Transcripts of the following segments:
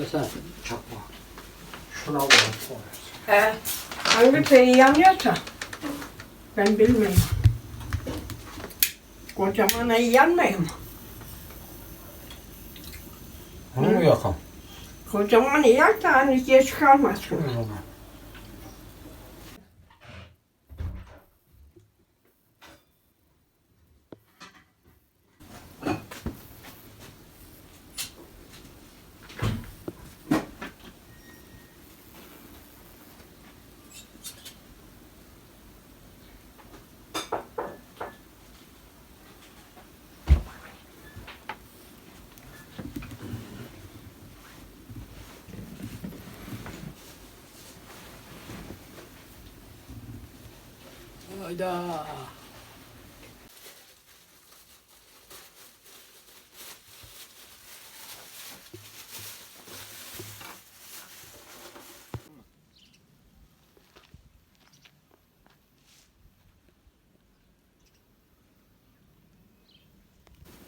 Desene çakma. Şuna bak. He. Hangi şeyi yanıyorsa ben bilmiyorum. Kocaman ayı yanmıyor mu? Bunu mu yakan? Kocaman da hani geç kalmasın. Hayda.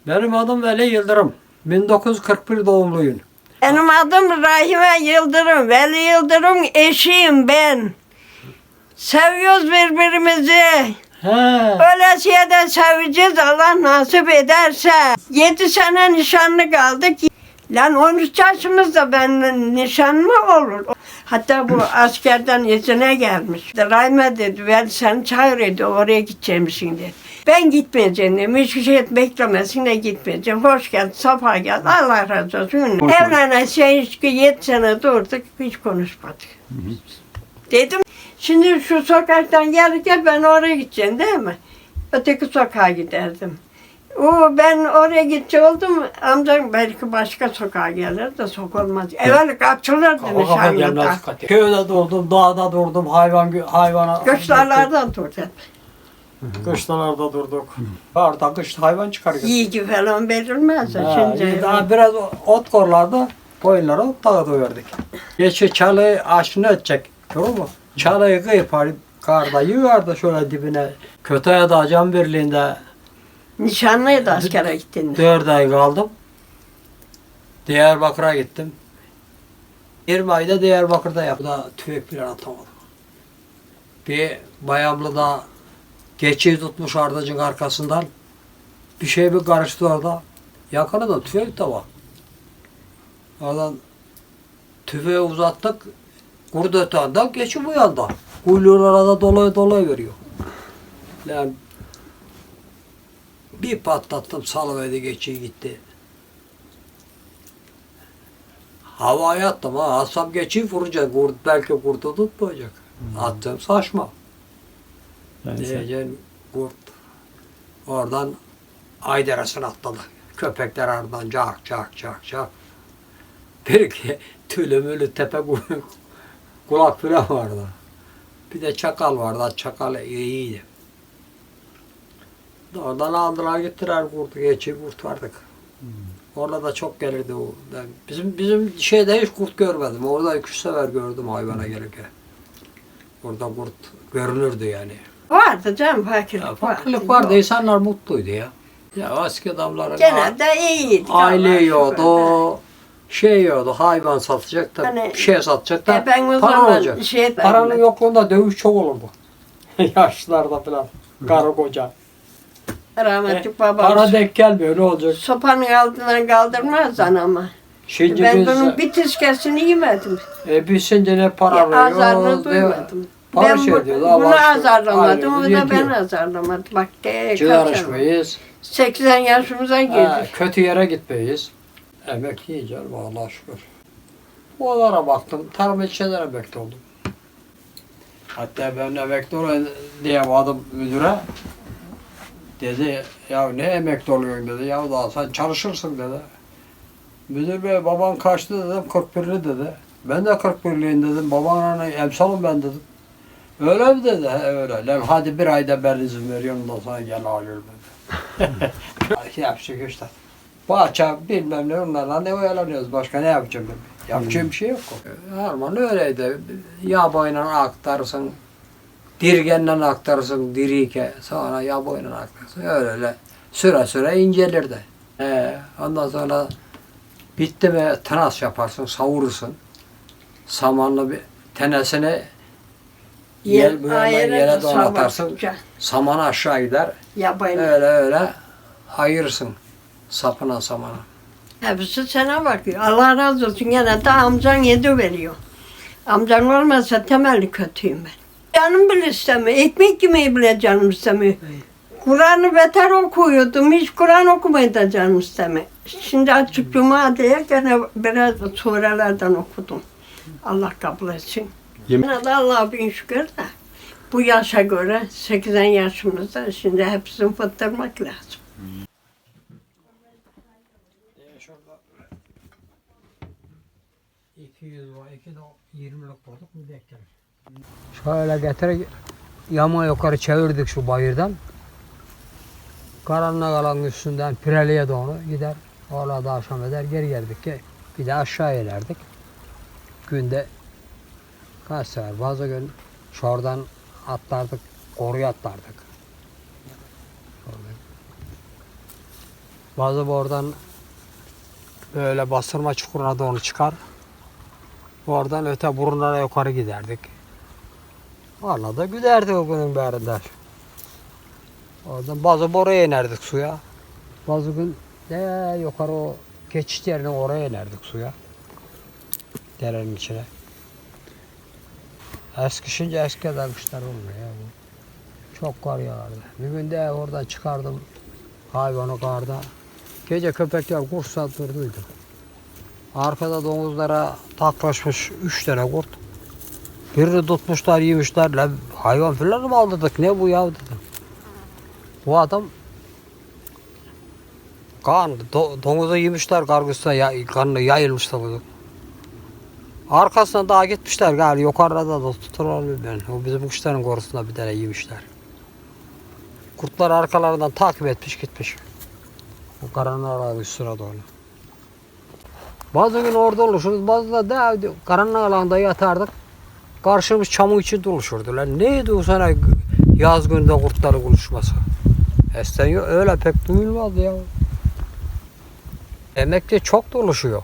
Benim adım Veli Yıldırım. 1941 doğumluyum. Benim adım Rahime Yıldırım. Veli Yıldırım eşiyim ben. Seviyoruz birbirimizi. He. Ölesiye de seveceğiz Allah nasip ederse. Yedi sene nişanlı kaldık. Lan 13 yaşımızda ben nişan mı olur? Hatta bu askerden izine gelmiş. Rahime dedi ben seni çağırıyordu oraya gideceğimsin dedi. Ben gitmeyeceğim dedim. Hiçbir şey beklemesin de gitmeyeceğim. Hoş geldin, safa geldin. Allah razı olsun. Evlenen şey işte yedi sene durduk, hiç konuşmadık. Dedim şimdi şu sokaktan gelirken ben oraya gideceğim değil mi? Öteki sokağa giderdim. O ben oraya gidecek oldum. Amcam belki başka sokağa gelir de sokulmaz. Evvel kapçılırdı Kafa kafa nişanlıda. Köyde durdum, dağda durdum, hayvan hayvana. Göçlerlerden durdu. Kışlalarda durduk. Orada kış hayvan çıkar. Yiği falan verilmez. Ha, Şimdi iyi, daha biraz ot korlardı. Koyunlara ot dağıtıverdik. Geçi çalıyı aşını edecek. Doğru mu? Çalıyı kıyıp hani karda yığardı şöyle dibine. Kötüye da can birliğinde nişanlıydı askere gittiğinde. dört ay kaldım. Diyarbakır'a gittim. 20 ayda Diyarbakır'da yaptım. Da tüfek falan atamadım. Bir Bayamlı'da geçiyi tutmuş ardacın arkasından. Bir şey bir karıştı orada. Da tüfek de var. Oradan tüfeği uzattık. Kurdu öte yandan geçi bu yanda. Kuyruğuna da dolayı dolayı veriyor. Yani bir patlattım salıverdi geçiyi gitti. Havaya attım ha. Atsam geçiyi vuracak. Kurt, belki kurtu tutmayacak. Attım saçma. Diyeceğim kurt. Oradan Ayderes'ine atladı. Köpekler ardından cak cak cak cak. Bir iki tülü mülü tepe kulak filan vardı. Bir de çakal vardı. Çakal iyiydi. Oradan aldılar gittiler kurtu. Geçi kurt vardık. Orada da çok gelirdi o. Bizim bizim şeyde hiç kurt görmedim. Orada iki sefer gördüm hayvana gelirken. Orada kurt görünürdü yani. Vardı canım fakirlik Ya, farklılık vardı. insanlar mutluydu ya. Ya eski adamların Gene de iyiydik. aile yiyordu, şey yiyordu, hayvan satacak da, Hani- bir şey satacak da E ben o para zaman olacak. şey Paranın ben. yokluğunda dövüş çok olurdu. Yaşlılarda falan, karı koca. Rahmetli E, babam. para denk gelmiyor, ne olacak? Sopanın altından kaldırmaz anama. Şimdi ben biz, bunun bir tiskesini yemedim. e, biz şimdi ne para Ya, azarını veriyoruz, ne duymadım. para ben şey bu, diyoruz, Allah bunu aşkına, azarlamadım, o da ben yetiyor. azarlamadım. Bak de, Cigara kaç içmeyiz, 80 yaşımıza ha, girdik. kötü yere gitmeyiz. Emek yiyeceğiz Allah'a şükür. Onlara baktım, tarım ilçelere emekli oldum. Hatta ben emekli olayım diye vardım müdüre. Dedi, ya ne emekli oluyorsun dedi, ya daha sen çalışırsın dedi. Müdür bey baban kaçtı dedim, 41'li dedi. Ben de 41'liyim dedim, babanla emsalım ben dedim. Öyle mi dedi, he öyle. Lan hadi bir ayda ben izin veriyorum da sana gel alıyorum dedi. Yapacak işte. Bahçe bilmem ne onlarla ne oyalanıyoruz. Başka ne yapacağım ben? Yapacağım bir şey yok. Harman öyleydi. Yabayla aktarsın. Dirgenle aktarsın dirike. Sonra yabayla aktarsın. Öyle öyle. Süre süre incelirdi. Ee, ondan sonra Bitti mi tıras yaparsın, savurursun. Samanlı bir tenesine yel böyle yere donatarsın. Saman aşağı gider. Yabayın. Öyle öyle ayırırsın sapına samana. Hepsi sana bakıyor. Allah razı olsun. Gene de amcan yedi veriyor. Amcan olmasa temelli kötüyüm ben. Canım bile istemiyor. Ekmek yemeyi bile canım istemiyor. Kur'an'ı beter okuyordum. Hiç Kur'an okumayı da canım istemiyor. Şimdi açık cuma diye gene biraz da surelerden okudum. Allah kabul etsin. Yine de Allah'a bin şükür de. Bu yaşa göre 80 yaşımızda şimdi hepsini fıttırmak lazım. Şurada 200 var, 2 de 20'lik bulduk mu bekler. Şöyle getir, yama yukarı çevirdik şu bayırdan. Karanlık alan üstünden Pireli'ye doğru gider. Orada da akşam eder, geri geldik ki bir de aşağı inerdik. Günde kaç sefer, bazı gün şuradan atlardık, koruya atlardık. Bazı oradan böyle bastırma çukuruna doğru çıkar. Oradan öte burunlara yukarı giderdik. Valla da güderdik o günün birinde. Oradan bazı oraya inerdik suya. Bazı gün de yukarı o geçiş yerine oraya inerdik suya. Derenin içine. Eskişince eski kadar kışlar olmuyor ya. Çok kar yağardı. Bir gün de oradan çıkardım hayvanı karda. Gece köpekler kurt saldırdıydı. Arkada domuzlara taklaşmış üç tane kurt. Birini tutmuşlar yemişler. Lan hayvan falan mı aldırdık ne bu ya dedim. Bu adam kan, do, domuzu yemişler kargısına ya, kanını yayılmış da. Arkasına daha gitmişler galiba yukarıda da tuturlar ben. O bizim kuşların korusunda bir tane yemişler. Kurtlar arkalarından takip etmiş gitmiş. O karanlığa üstüne doğru. Bazı gün orada oluşuruz, bazı da da karanlık alanda yatardık. Karşımız çamur için doluşurdu. Lan neydi o sana yaz günde kurtları konuşması? Esten yok, öyle pek duyulmaz ya. Demek ki çok doluşuyor.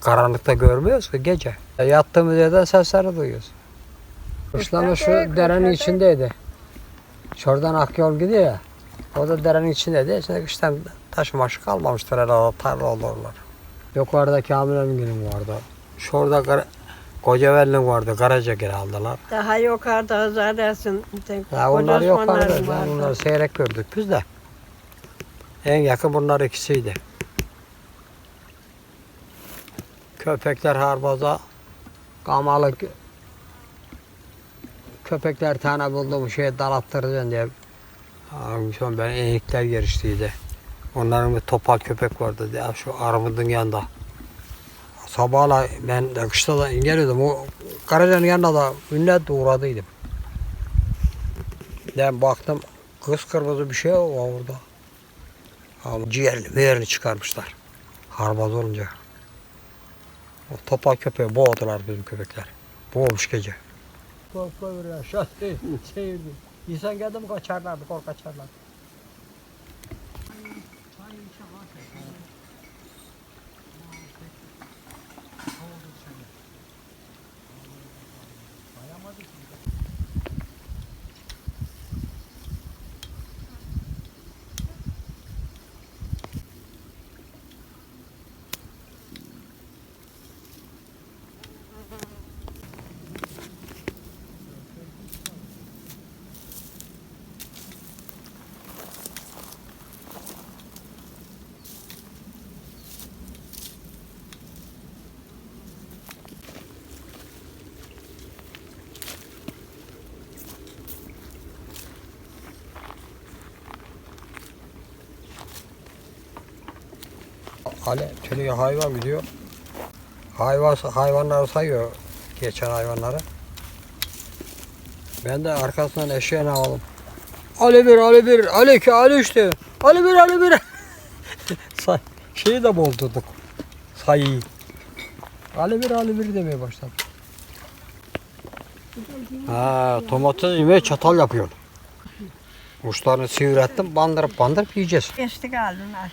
Karanlıkta görmüyoruz ki gece. E, Yattığımız yerden sesleri duyuyoruz. Kışlama şu derenin içindeydi. Şuradan akyol gidiyor ya. O da derenin içindeydi. Şimdi kıştan taş maşı kalmamıştır herhalde tarla olurlar. Yukarıda Kamil günüm vardı. Şurada Kocavelin vardı. Karacagir aldılar. Daha yukarıda Hazarasın. Ya onlar yukarıda. Ben bunları seyrek gördük biz de. En yakın bunlar ikisiydi. Köpekler harbaza kamalık köpekler tane bulduğum şey dalattıracaksın diye. Abi ben enikler yarıştıydı. Onların bir topal köpek vardı ya şu armudun yanında. Sabahla ben de kışta da geliyordum. O Karaca'nın yanında da ünlet uğradıydım. Ben baktım kız kırmızı bir şey var orada. Ama ciğerini, meğerini çıkarmışlar. Harbaz olunca. O topal köpeği boğdular bizim köpekler. Boğmuş gece. Korkma bir aşağı çevirdi. İnsan geldi mi kaçarlardı, kork Ali şöyle hayvan gidiyor. Hayvan hayvanları sayıyor. Geçen hayvanları. Ben de arkasından eşeğini aldım. Ali bir, Ali bir, Ali iki, Ali üç diyor. Ali bir, Ali bir. Say, şeyi de bozdurduk. Sayıyı. Ali bir, Ali bir demeye başladı. Ha, domates yemeye çatal yapıyor. Uçlarını sivrettim, bandırıp bandırıp yiyeceğiz. Geçti galiba.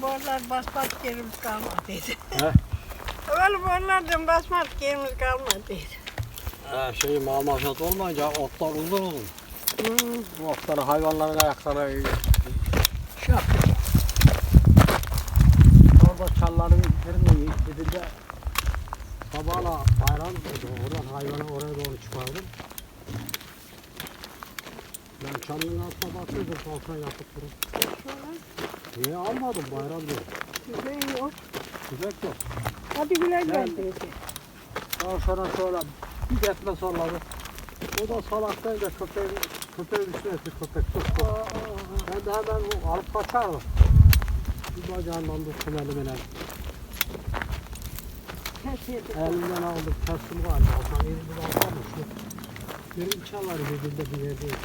Evvel borlar basmak yerimiz kalmadıydı. He? Evvel borlardan basmak yerimiz kalmadıydı. Ee, şey mal maşat olmayınca otlar uzun uzun. Hmm. Bu otları hayvanların ayakları şey yapıyor. Orada çalların birinin dibinde sabahla oldu. Oradan hayvanı oraya doğru çıkardım. Ben çalının altına bakıyordum kalkan yapıp durup. Niye almadım bayram diyor. Güzel yok. Güzel yok. Hadi güle Ben- geldin. Daha sonra şöyle bir defne salladı. O da salaktayınca köpeğin, köpeğin üstüne etti köpek tuttu. Ben de hemen alıp kaçardım. Bir bacağından tuttum. Pes yedik. Elimden aldım, kestim galiba. Hasan elimi almamış. Benim çalar birbirinde bir yerdeydi.